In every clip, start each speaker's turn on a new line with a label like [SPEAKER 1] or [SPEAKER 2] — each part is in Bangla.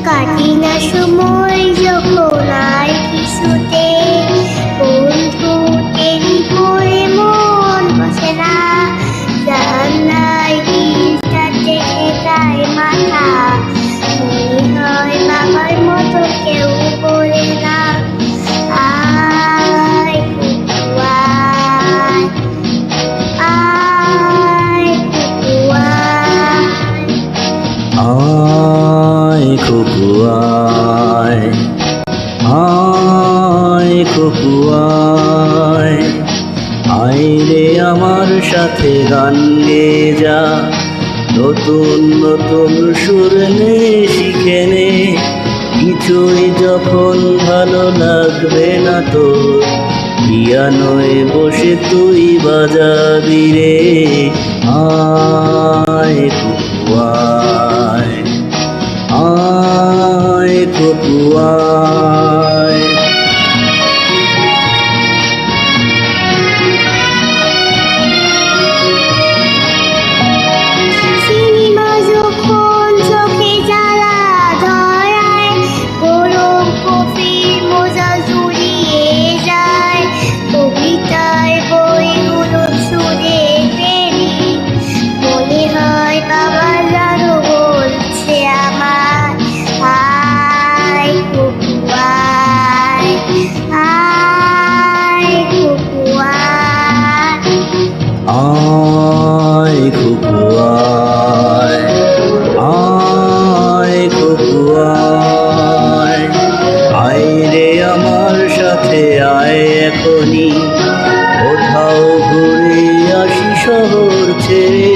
[SPEAKER 1] காட்டி সাথে গান গেয়ে যা। নতুন নতুন সুর নে, শিখে নে। কিছুই যখন ভালো লাগবে না তো, পিয়ানোয় বসে তুই বাজাবি রে। আয় খুকু আয় আয় রে আমার সাথে আয় এখনই। কোথাও ঘুরে আসি শহর ছেড়ে।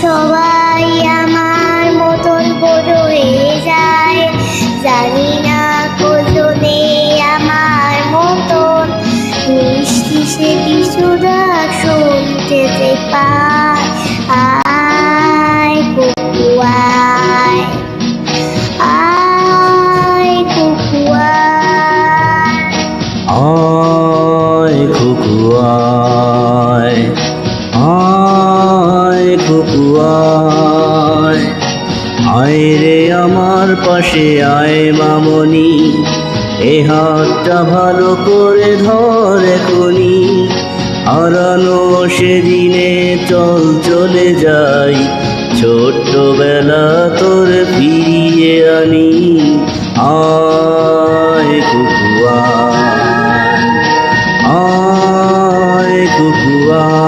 [SPEAKER 2] সবাই আমার মতন বড় হয়ে যায়। জানি না কজনে আমার মতন। মিষ্টি সে কিছু শুনতে পায়।
[SPEAKER 1] রে আমার পাশে আয় মামনি। এ হাতটা ভালো করে ধরে খুনি হারানো সেদিনে চল চলে যাই। ছোট্টবেলা তোর ফিরিয়ে আনি। আয় কুকু আয় আয় কুকু আয়